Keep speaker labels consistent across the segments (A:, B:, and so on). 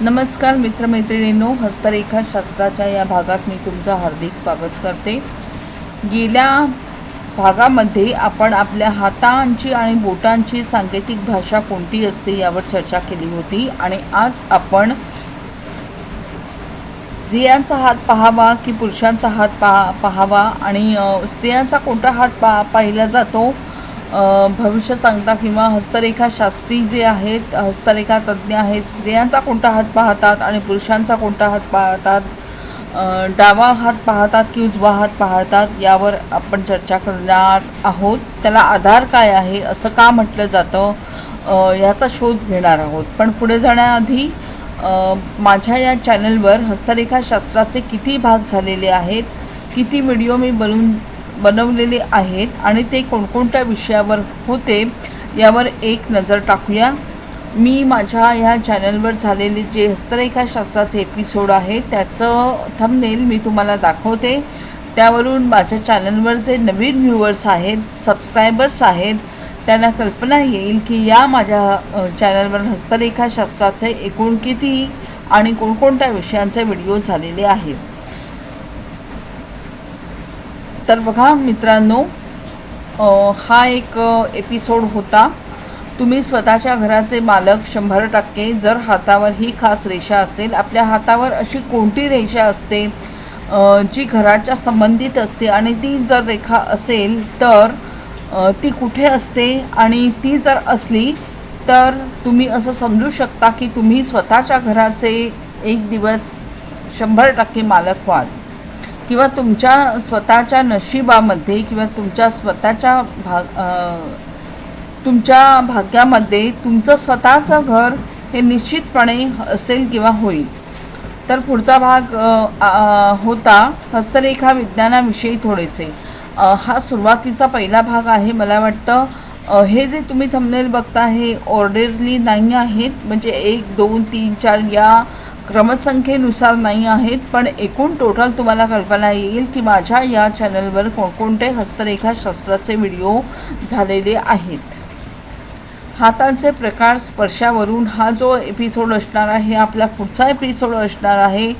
A: नमस्कार मित्रमैत्रिणींनो हस्तरेखा शास्त्राच्या या भागात मी तुमचं हार्दिक स्वागत करते. गेल्या भागामध्ये आपण आपल्या हातांची आणि बोटांची सांकेतिक भाषा कोणती असते यावर चर्चा केली होती आणि आज आपण स्त्रियांचा हात पाहावा की पुरुषांचा हात पहा पाहावा आणि स्त्रियांचा कोणता हात पा पाहिला जातो भविष्य सांगता किंवा हस्तरेखा शास्त्री जे आहेत हस्तरेखा तज्ज्ञ आहेत स्त्रियांचा कोणता हात पाहतात आणि पुरुषांचा कोणता हात पाहतात डावा हात पाहतात की उजवा हात पाहतात यावर आपण चर्चा करणार आहोत. त्याला आधार काय आहे असं का म्हटलं जातं याचा शोध घेणार आहोत. पण पुढे जाण्याआधी माझ्या या चॅनलवर हस्तरेखाशास्त्राचे किती भाग झालेले आहेत किती व्हिडिओ मी बनवून बनवलेले आहेत आणि ते कोणकोणत्या विषयावर होते यावर एक नजर टाकूया. मी माझ्या ह्या चॅनलवर झालेले जे हस्तरेखाशास्त्राचे एपिसोड आहे त्याचं थंबनेल मी तुम्हाला दाखवते. त्यावरून माझ्या चॅनलवर जे नवीन व्ह्युअर्स आहेत सबस्क्रायबर्स आहेत त्यांना कल्पना येईल की या माझ्या चॅनलवर हस्तरेखाशास्त्राचे एकूण किती आणि कोणकोणत्या विषयांचे व्हिडिओ झालेले आहेत. तर बघा मित्रांनो हा एक एपिसोड होता. तुम्ही स्वतःच्या घराचे मालक शंभर टक्के जर हातावर ही खास रेषा असेल आपल्या हातावर अशी कोणती रेषा असते जी घराच्या संबंधित असते आणि ती जर रेखा असेल तर ती कुठे असते आणि ती जर असली तर तुम्ही असं समजू शकता की तुम्ही स्वतःच्या घराचे एक दिवस शंभर टक्के मालक व्हाल. किंवा तुमच्या स्वतःच्या नशिबामध्ये किंवा तुमच्या स्वतःच्या भाग तुमच्या भाग्यामध्ये तुमचं स्वतःचं घर हे निश्चितपणे असेल किंवा होईल. तर पुढचा भाग आ, होता हस्तरेखा विज्ञानाविषयी थोडेसे. हा सुरुवातीचा पहिला भाग आहे मला वाटतं. हे जे तुम्ही थंबनेल बघता हे ऑर्डरली नाही आहेत. म्हणजे एक दोन तीन चार या क्रमसंख्येनुसार नाही आहेत पण एकूण टोटल तुम्हाला कल्पना येईल की माझ्या या चॅनलवर कोणकोणते हस्तरेखा शास्त्राचे व्हिडिओ झालेले आहेत. हातांचे प्रकार स्पर्शावरून हा जो एपिसोड असणार आहे आपला पुढचा एपिसोड असणार आहे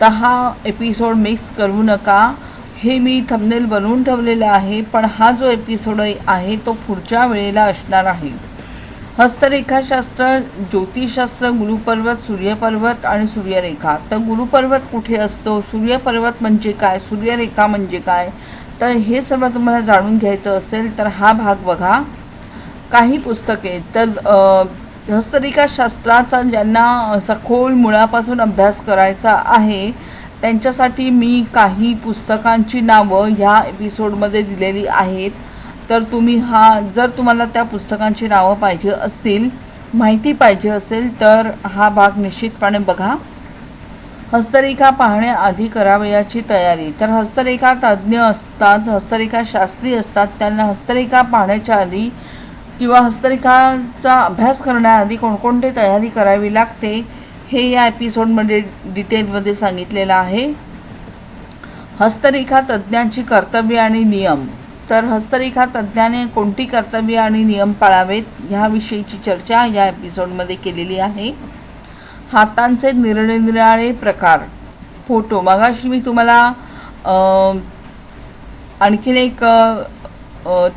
A: तर हा एपिसोड मिक्स करू नका. हे मी थंबनेल बनवून ठेवलेलं आहे पण हा जो एपिसोड आहे तो पुढच्या वेळेला असणार आहे. हस्तरेखाशास्त्र ज्योतिषशास्त्र गुरुपर्वत सूर्यपर्वत आणि सूर्यरेखा. तर गुरुपर्वत कुठे असतो? सूर्यपर्वत म्हणजे काय? सूर्यरेखा म्हणजे काय? तर हे सर्व तुम्हाला जाणून घ्यायचं असेल तर हा भाग बघा. काही पुस्तके. तर हस्तरेखाशास्त्राचा ज्यांना सखोल मुळापासून अभ्यास करायचा आहे त्यांच्यासाठी मी काही पुस्तकांची नावं ह्या एपिसोडमध्ये दिलेली आहेत. तर तुम्ही हा जर तुम्हाला त्या पुस्तकांची नावं पाहिजे असतील माहिती पाहिजे असेल तर हा भाग निश्चितपणे बघा. हस्तरेखा पाहण्याआधी करावयाची तयारी. तर हस्तरेखा तज्ज्ञ असतात हस्तरेखा शास्त्री असतात त्यांना हस्तरेखा पाहण्याच्या आधी किंवा हस्तरेखाचा अभ्यास करण्याआधी कोणकोणती तयारी करावी लागते हे या एपिसोडमध्ये डिटेलमध्ये सांगितलेलं आहे. हस्तरेखा तज्ज्ञांची कर्तव्य आणि नियम. तर हस्तरेखा तज्ज्ञाने कोणती कर्तव्य आणि नियम पाळावेत ह्याविषयीची चर्चा या एपिसोडमध्ये केलेली आहे. हातांचे निरनिराळे प्रकार. फोटो. मगाशी मी तुम्हाला आणखीन एक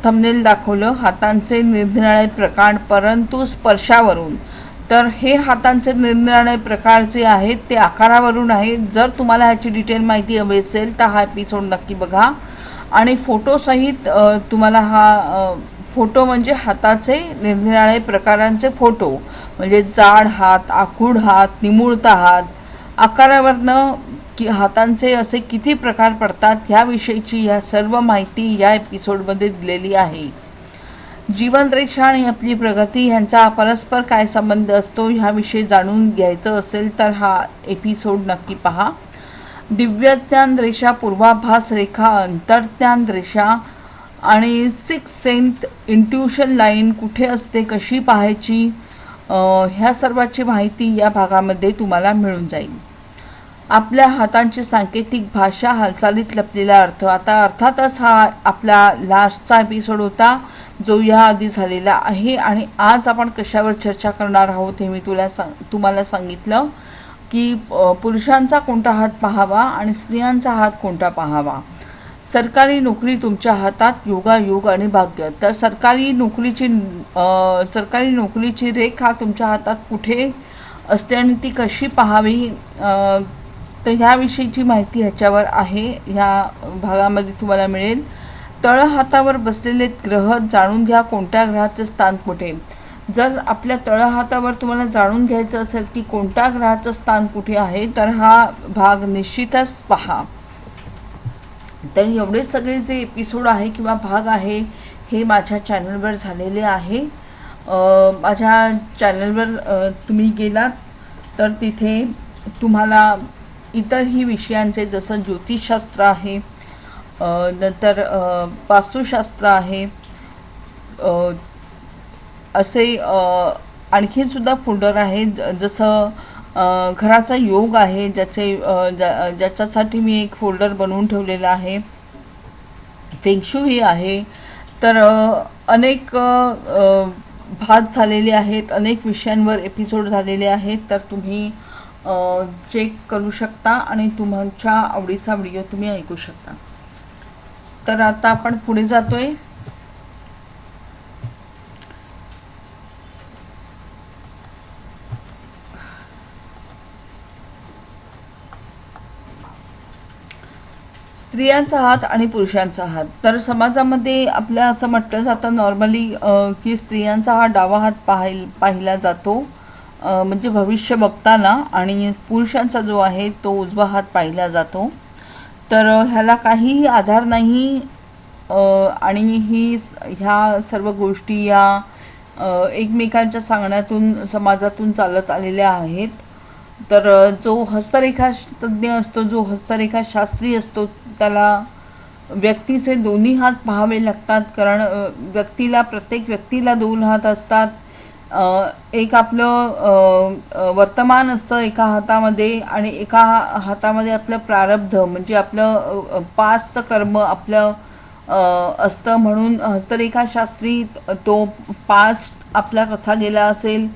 A: थमनेल दाखवलं. हातांचे निरनिराळे प्रकार परंतु स्पर्शावरून. तर हे हातांचे निरनिराळे प्रकार जे आहेत ते आकारावरून आहेत. जर तुम्हाला ह्याची डिटेल माहिती हवी असेल तर हा एपिसोड नक्की बघा. आणि फोटोसहित तुम्हाला हा फोटो म्हणजे हाताचे निरनिराळे प्रकारांचे फोटो. म्हणजे जाड हात आखूड हात निमुळता हात आकारावरनं की हातांचे असे किती प्रकार पडतात ह्याविषयीची ह्या सर्व माहिती या एपिसोडमध्ये दिलेली आहे. जीवनरेषा आणि आपली प्रगती ह्यांचा परस्पर काय संबंध असतो ह्याविषयी जाणून घ्यायचं असेल तर हा एपिसोड नक्की पहा. दिव्यज्ञान रेषा पूर्वाभास रेखा अंतर्ज्ञान रेषा आणि सिक्स सेंथ इंट्युशन लाईन कुठे असते कशी पाहायची ह्या सर्वाची माहिती या भागामध्ये तुम्हाला मिळून जाईल. आपल्या हातांची सांकेतिक भाषा हालचालीत लपलेला अर्थ. आता अर्थातच हा आपला लास्टचा एपिसोड होता जो या आधी झालेला आहे आणि आज आपण कशावर चर्चा करणार आहोत हे मी तुला सांग तुम्हाला सांगितलं. की पुरुषांचा कोणता हात पाहावा आणि स्त्रियांचा हात कोणता पाहावा? सरकारी नोकरी तुमच्या हातात योगायोग आणि भाग्य. तर सरकारी नोकरीची सरकारी नोकरीची रेखा तुमच्या हातात कुठे असते आणि ती कशी पाहावी? तर ह्याविषयीची माहिती ह्याच्यावर आहे. ह्या भागामध्ये तुम्हाला मिळेल. तळ हातावर बसलेले ग्रह जाणून घ्या कोणत्या ग्रहाचं स्थान कुठे? जर आपल्या तळहातावर तुम्हाला जाणून घ्यायचं असेल की कोणत्या ग्रहाचं स्थान कुठे आहे तर हा भाग निश्चितच पहा. तर एवढे सगळे जे एपिसोड आहे किंवा भाग आहे हे माझ्या चॅनलवर झालेले आहे. माझ्या चॅनलवर तुम्ही गेलात तर तिथे तुम्हाला इतरही विषयांचे जसं ज्योतिषशास्त्र आहे नंतर वास्तुशास्त्र आहे असे अ, आणखीनसुद्धा फोल्डर आहेत ज- जसं घराचा योग आहे ज्याचे ज्या ज्याच्यासाठी मी एक फोल्डर बनवून ठेवलेला आहे. फेंगशुही आहे. तर अनेक भाग झालेले आहेत. अनेक विषयांवर एपिसोड झालेले आहेत. तर तुम्ही चेक करू शकता आणि तुमच्या आवडीचा व्हिडिओ तुम्ही ऐकू शकता. तर आता आपण पुढे जातो आहे स्त्रियांचा हात आणि पुरुषांचा हात. तर समाजामध्ये आपल्या असं म्हटलं जातं नॉर्मली की स्त्रियांचा हा डावा हात पाहिल पाहिला जातो. म्हणजे भविष्य बघताना आणि पुरुषांचा जो आहे तो उजवा हात पाहिला जातो. तर ह्याला काहीही आधार नाही आणि ही ह्या सर्व गोष्टी या एकमेकांच्या सांगण्यातून समाजातून चालत आलेल्या आहेत. तर जो हस्तरेखा तज्ज्ञ असतो जो हस्तरेखा शास्त्री असतो त्याला व्यक्तीचे दोन्ही हात पाहावे लागतात. कारण व्यक्तीला प्रत्येक व्यक्तीला दोन हात असतात. एक आपलं वर्तमान असतं एका हातामध्ये आणि एका हातामध्ये आपलं प्रारब्ध म्हणजे आपलं पासचं कर्म आपलं असतं. म्हणून हस्तरेखाशास्त्री तो पास्ट आपला कसा गेला असेल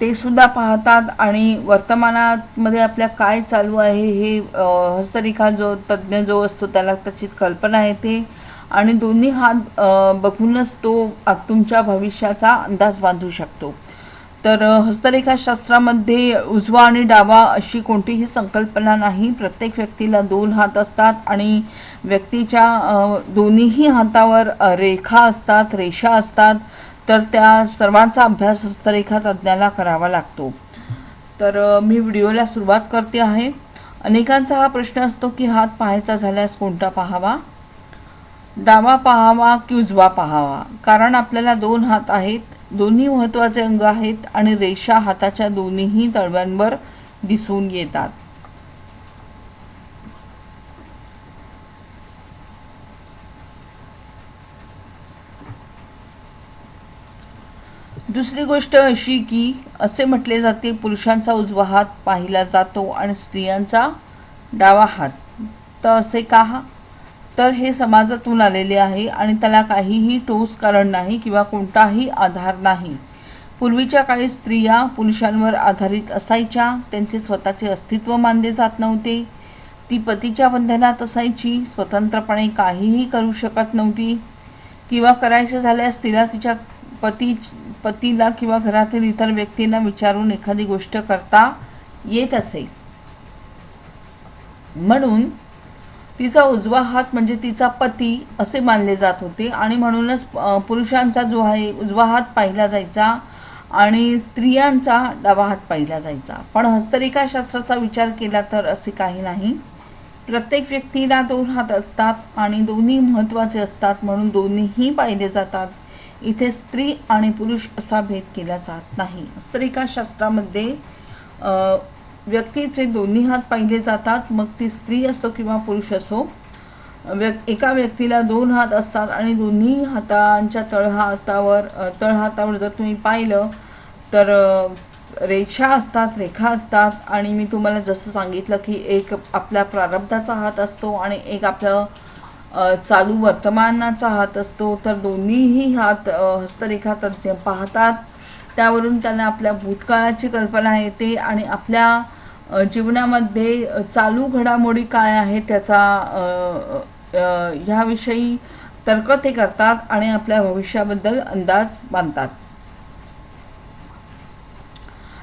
A: ते सुद्धा पाहतात आणि वर्तमानामध्ये आपल्या काय चालू आहे हे हस्तरेखा जो तज्ज्ञ जो असतो त्याला त्याची कल्पना येते. आणि दोन्ही हात बघूनच तो तुमच्या भविष्याचा अंदाज बांधू शकतो. तर हस्तरेखाशास्त्रामध्ये उजवा आणि डावा अशी कोणतीही संकल्पना नाही. प्रत्येक व्यक्तीला दोन हात असतात आणि व्यक्तीच्या दोन्हीही हातावर रेखा असतात रेषा असतात. तर त्या सर्वांचा अभ्यास हस्तरेखा तज्ज्ञाला करावा लागतो. तर मी व्हिडिओला सुरुवात करते आहे. अनेकांचा हा प्रश्न असतो की हात पाहायचा झाल्यास कोणता पाहावा? डावा पाहावा की उजवा पाहावा? कारण आपल्याला दोन हात आहेत दोन्ही महत्त्वाचे अंग आहेत आणि रेषा हाताच्या दोन्हीही तळव्यांवर दिसून येतात. दुसरी गोष्ट अशी की असे म्हटले जाते पुरुषांचा उजवा हात पाहिला जातो आणि स्त्रियांचा डावा हात. तर असे का? तर हे समाजातून आलेले आहे आणि त्याला काहीही ठोस कारण नाही किंवा कोणताही आधार नाही. पूर्वीच्या काळी स्त्रिया पुरुषांवर आधारित असायच्या त्यांचे स्वतःचे अस्तित्व मानले जात नव्हते. ती पतीच्या बंधनात असायची स्वतंत्रपणे काहीही करू शकत नव्हती. किंवा करायचे झाल्यास तिला तिच्या पती पतीला किंवा घरातील इतर व्यक्तींना विचारून एखादी गोष्ट करता येत असे. म्हणून तिचा उजवा हात म्हणजे तिचा पती असे मानले जात होते आणि म्हणूनच पुरुषांचा जो आहे उजवा हात पाहिला जायचा आणि स्त्रियांचा डावा हात पाहिला जायचा. पण हस्तरेखाशास्त्राचा विचार केला तर असे काही नाही. प्रत्येक व्यक्तीला दोन हात असतात आणि दोन्ही महत्त्वाचे असतात म्हणून दोन्हीही पाहिले जातात. इथे स्त्री आणि पुरुष असा भेद केला जात नाही. हस्तरेखाशास्त्रामध्ये शास्त्रामध्ये व्यक्तीचे दोन्ही हात पाहिले जातात. मग ती स्त्री असतो किंवा पुरुष असो व्यक् एका व्यक्तीला दोन हात असतात आणि दोन्ही हातांच्या तळहातावर तळहातावर जर तुम्ही पाहिलं तर रेषा असतात रेखा असतात. आणि मी तुम्हाला जसं सांगितलं की एक आपल्या प्रारब्धाचा हात असतो आणि एक आपलं चालू वर्तमानाचा हात असतो तर दोन्हीही हात हस्तरेखा तज्ज्ञ पाहतात. त्यावरून त्यांना आपल्या भूतकाळाची कल्पना येते आणि आपल्या जीवनामध्ये चालू घडामोडी काय आहे त्याचा ह्याविषयी तर्क ते करतात आणि आपल्या भविष्याबद्दल अंदाज बांधतात.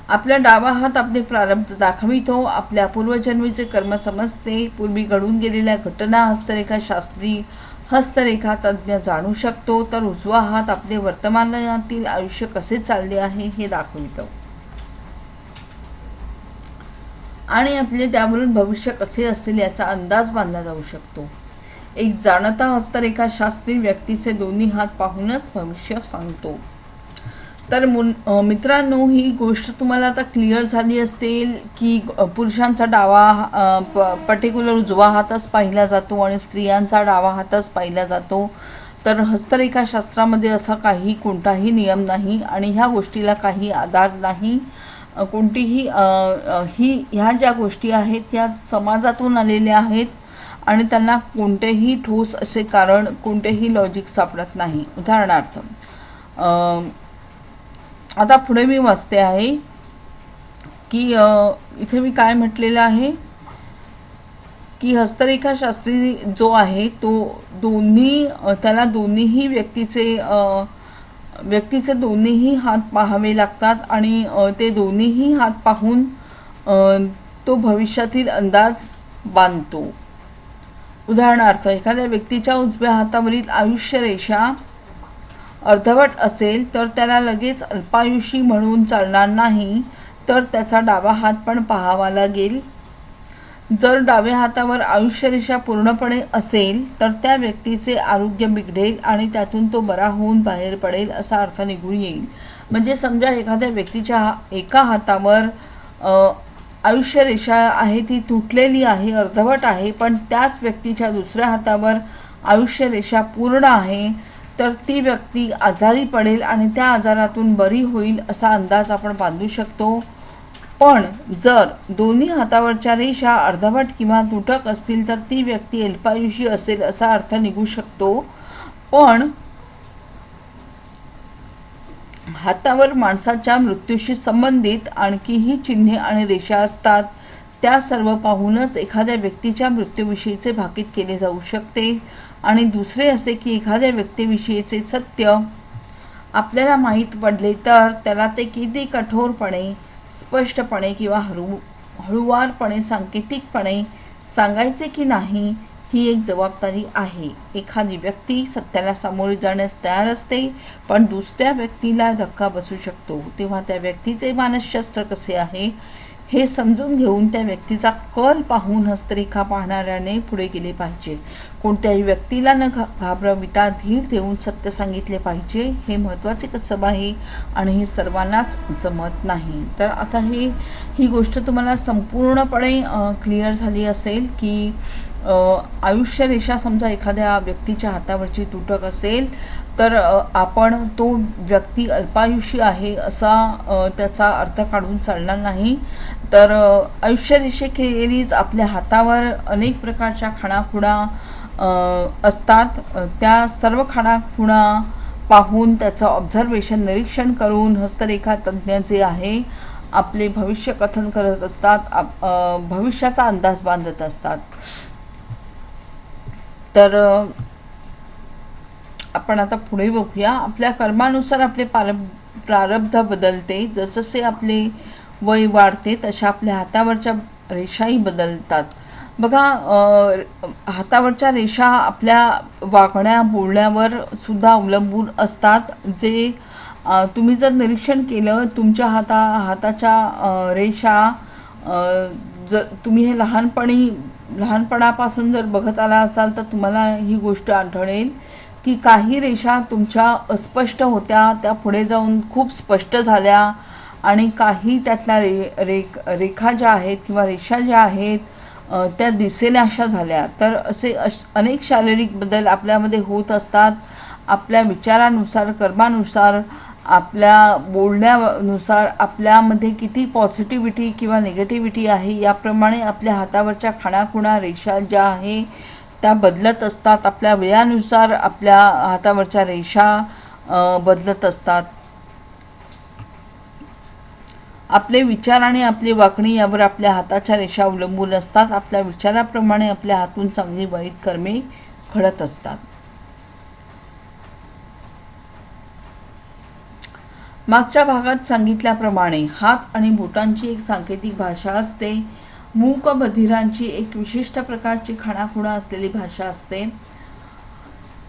A: आपला डावा हात आपले प्रारब्ध दाखवितो. आपल्या पूर्वजन्मीचे कर्म समजते. पूर्वी घडून गेलेल्या घटना हस्तरेखा शास्त्री हस्तरेखा तज्ज्ञ जाणू शकतो. तर उजवा हात आपले वर्तमानातील आयुष्य कसे चालले आहे हे दाखवितो. आणि आपले त्यावरून भविष्य कसे असेल याचा अंदाज बांधला जाऊ शकतो. एक जाणता हस्तरेखा शास्त्री व्यक्तीचे दोन्ही हात पाहूनच भविष्य सांगतो. तर मुन मित्रांनो ही गोष्ट तुम्हाला आता क्लिअर झाली असेल की पुरुषांचा डावा प पर्टिक्युलर उजवा हातच पाहिला जातो आणि स्त्रियांचा डावा हातच पाहिला जातो. तर हस्तरेखाशास्त्रामध्ये असा काही कोणताही नियम नाही आणि ह्या गोष्टीला काही आधार नाही. कोणतीही ही ह्या ज्या गोष्टी आहेत त्या समाजातून आलेल्या आहेत आणि त्यांना कोणतेही ठोस असे कारण कोणतेही लॉजिक सापडत नाही. उदाहरणार्थ आता पुढे मी वाचते आहे की इथे मी काय म्हटलेलं आहे? की हस्तरेखाशास्त्री जो आहे तो दोन्ही त्याला दोन्हीही व्यक्तीचे व्यक्तीचे दोन्हीही हात पाहावे लागतात आणि ते दोन्हीही हात पाहून तो भविष्यातील अंदाज बांधतो. उदाहरणार्थ एखाद्या व्यक्तीच्या उजव्या हातावरील आयुष्य रेषा अर्धवट असेल तर त्याला लगेच अल्पायुषी म्हणून चालणार नाही तर त्याचा डावा हात पण पाहावा लागेल. जर डाव्या हातावर आयुष्यरेषा पूर्णपणे असेल तर त्या व्यक्तीचे आरोग्य बिघडेल आणि त्यातून तो बरा होऊन बाहेर पडेल असा अर्थ निघून येईल. म्हणजे समजा एखाद्या व्यक्तीच्या हा- एका हातावर आयुष्यरेषा आहे ती तुटलेली आहे अर्धवट आहे पण त्याच व्यक्तीच्या दुसऱ्या हातावर आयुष्यरेषा पूर्ण आहे तर ती व्यक्ती आजारी पडेल आणि त्या आजारातून बरी होईल असा अंदाज आपण बांधू शकतो. पण जर दोन्ही हातावरच्या रेषा अर्धवट किंवा तुटक असतील तर ती व्यक्ती अल्पायुषी असेल असा अर्थ निघू शकतो. पण हातावर माणसाच्या मृत्यूशी संबंधित आणखीही चिन्हे आणि रेषा असतात. त्या सर्व पाहूनच एखाद्या व्यक्तीच्या मृत्यूविषयीचे भाकीत केले जाऊ शकते. आणि दुसरे असे की एखाद्या व्यक्तीविषयीचे सत्य आपल्याला माहीत पडले तर त्याला ते किती कठोरपणे स्पष्टपणे किंवा हळू हळुवारपणे सांकेतिकपणे सांगायचे की नाही ही एक जबाबदारी आहे. एखादी व्यक्ती सत्याला सामोरे जाण्यास तयार असते पण दुसऱ्या व्यक्तीला धक्का बसू शकतो. तेव्हा त्या व्यक्तीचे मानसशास्त्र कसे आहे? हे समजून घेऊन त्या व्यक्तीचा कल पाहून हस्तरेखा पाहणाऱ्याने पुढे गेले पाहिजे. कोणत्याही व्यक्तीला न घा घाबरविता धीर देऊन सत्य सांगितले पाहिजे हे महत्त्वाचे कसब आहे आणि हे सर्वांनाच जमत नाही. तर आता हे ही गोष्ट तुम्हाला संपूर्णपणे क्लिअर झाली असेल की आयुष्यरेषा समजा एखाद्या व्यक्तीच्या हातावरची तुटक असेल तर आपण तो व्यक्ती अल्पायुषी आहे असा त्याचा अर्थ काढून चालणार नाही. तर अ, आयुष्यरेषेखेरीज आपल्या हातावर अनेक प्रकारच्या खाणाखुणा असतात. त्या सर्व खाणाखुणा पाहून त्याचं ऑब्झर्वेशन निरीक्षण करून हस्तरेखा तज्ज्ञ जे आहे आपले भविष्य कथन करत असतात आप- भविष्याचा अंदाज बांधत असतात. तर आपण आता पुढे बघूया. आपल्या कर्मानुसार आपले पारब प्रारब्ध बदलते. जसजसे आपले वय वाढते तशा आपल्या हातावरच्या रेषाही बदलतात. बघा हातावरच्या रेषा आपल्या वागण्या बोलण्यावर सुद्धा अवलंबून असतात. जे तुम्ही जर निरीक्षण केलं तुमच्या हाता हाताच्या रेषा जर तुम्ही हे लहानपणी लहानपणापासून जर बघत आला असाल तर तुम्हाला ही गोष्ट आढळेल की काही रेषा तुमच्या अस्पष्ट होत्या त्या पुढे जाऊन खूप स्पष्ट झाल्या आणि काही त्यातल्या रे रेख रेखा ज्या आहेत किंवा रेषा ज्या आहेत त्या दिसेनाशा झाल्या. तर असे अश अनेक शारीरिक बदल आपल्यामध्ये होत असतात. आपल्या विचारानुसार कर्मानुसार आपल्या बोलण्यानुसार आपल्यामध्ये किती पॉझिटिव्हिटी किंवा निगेटिव्हिटी आहे याप्रमाणे आपल्या हातावरच्या खाणाखुणा रेषा ज्या आहे त्या बदलत असतात. आपल्या वेळानुसार आपल्या हातावरच्या रेषा बदलत असतात. आपले विचार आणि आपली वागणी यावर आपल्या हाताच्या रेषा अवलंबून असतात. आपल्या विचाराप्रमाणे आपल्या हातून चांगली वाईट कर्मे घडत असतात. मागच्या भागात सांगितल्याप्रमाणे हात आणि बोटांची एक सांकेतिक भाषा असते. मूक बधिरांची एक विशिष्ट प्रकारची खाणाखुणा असलेली भाषा असते.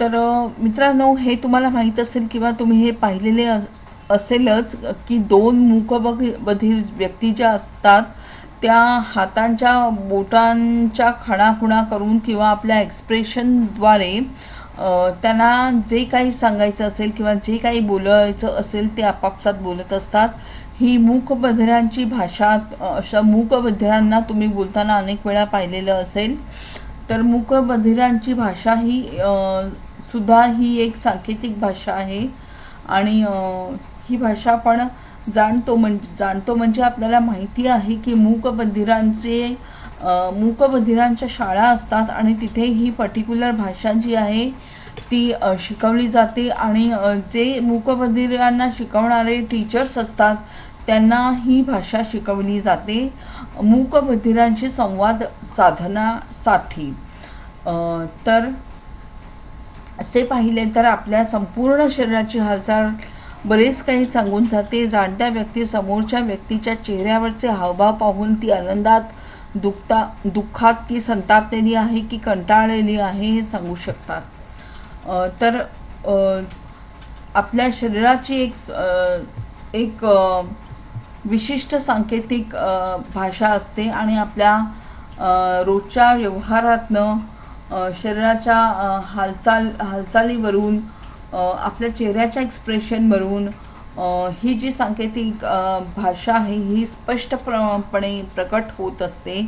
A: तर मित्रांनो हे तुम्हाला माहीत असेल किंवा तुम्ही हे पाहिलेले अस- असेलच की दोन मूक बघ बधीर व्यक्ती ज्या असतात त्या हातांच्या बोटांच्या खाणाखुणा करून किंवा आपल्या एक्सप्रेशनद्वारे त्यांना जे काही सांगायचं असेल किंवा जे काही बोलायचं असेल ते आपापसात बोलत असतात. ही मूकबधिरांची भाषा अशा मूकबधिरांना तुम्ही बोलताना अनेक वेळा पाहिलेलं असेल. तर मूकबधिरांची भाषा ही सुद्धा ही एक सांकेतिक भाषा आहे. आणि ही भाषा आपण जाणतो म्हणजे जाणतो म्हणजे आपल्याला माहिती आहे की मूकबधिरांचे मूकबधिरांच्या शाळा असतात आणि तिथे ही पर्टिक्युलर भाषा जी आहे ती शिकवली जाते आणि जे मूकबधिरांना शिकवणारे टीचर्स असतात त्यांना ही भाषा शिकवली जाते. मूकबधिरांशी संवाद साधनासाठी तर असे पाहिले तर आपल्या संपूर्ण शरीराची हालचाल बरेच काही सांगून जाते. जाणत्या व्यक्ती समोरच्या व्यक्तीच्या चेहऱ्यावरचे हावभाव पाहून ती आनंदात दुखता दुःखात की संतापलेली आहे की कंटाळलेली आहे हे सांगू शकतात. तर आपल्या शरीराची एक एक विशिष्ट सांकेतिक भाषा असते आणि आपल्या रोजच्या व्यवहारातनं शरीराच्या हालचाल हालचालीवरून आपल्या चेहऱ्याच्या एक्सप्रेशनवरून ही जी सांकेतिक भाषा आहे ही स्पष्टपणे प्रकट होत असते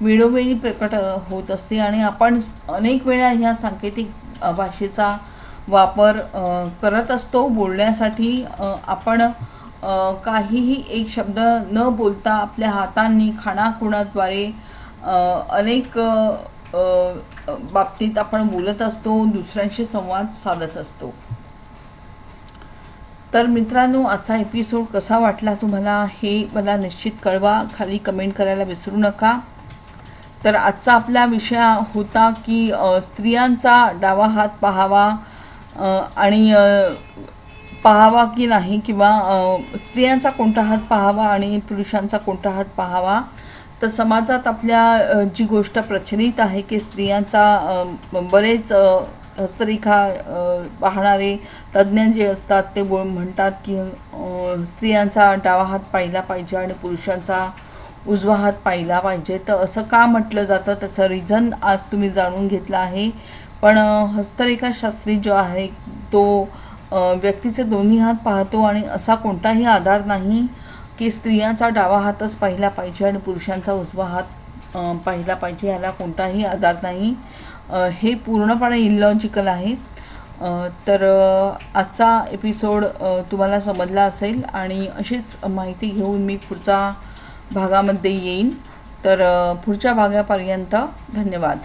A: वेळोवेळी प्रकट होत असते आणि आपण अनेक वेळा ह्या सांकेतिक भाषेचा वापर करत असतो. बोलण्यासाठी आपण काहीही एक शब्द न बोलता आपल्या हातांनी खाणाखुणाद्वारे अनेक बाबतीत आपण बोलत असतो दुसऱ्यांशी संवाद साधत असतो. तर मित्रांनो आजचा एपिसोड कसा वाटला तुम्हाला हे मला निश्चित कळवा. खाली कमेंट करायला विसरू नका. तर आजचा आपला विषय होता की स्त्रियांचा डावा हात पाहावा आणि पाहावा की नाही किंवा स्त्रियांचा कोणता हात पाहावा आणि पुरुषांचा कोणता हात पाहावा. तर समाजात आपल्या जी गोष्ट प्रचलित आहे की स्त्रियांचा बरेच हस्तरेखा पाहणारे तज्ज्ञ जे असतात ते बोल म्हणतात की स्त्रियांचा डावा हात पाहिला पाहिजे आणि पुरुषांचा उजवा हात पाहिला पाहिजे. तर असं का म्हटलं जातं? त्याचं रिझन आज तुम्ही जाणून घेतलं आहे. पण हस्तरेखाशास्त्री जो आहे तो व्यक्तीचे दोन्ही हात पाहतो आणि असा कोणताही आधार नाही की स्त्रियांचा डावा हातच पाहिला पाहिजे आणि पुरुषांचा उजवा हात पाहिला पाहिजे. ह्याला कोणताही आधार नाही. हे पूर्णपणे इलॉजिकल आहे. तर आजचा एपिसोड तुम्हाला समजला असेल आणि अशीच माहिती घेऊन मी पुढचा भागामध्ये येईन. तर पुढच्या भागापर्यंत धन्यवाद.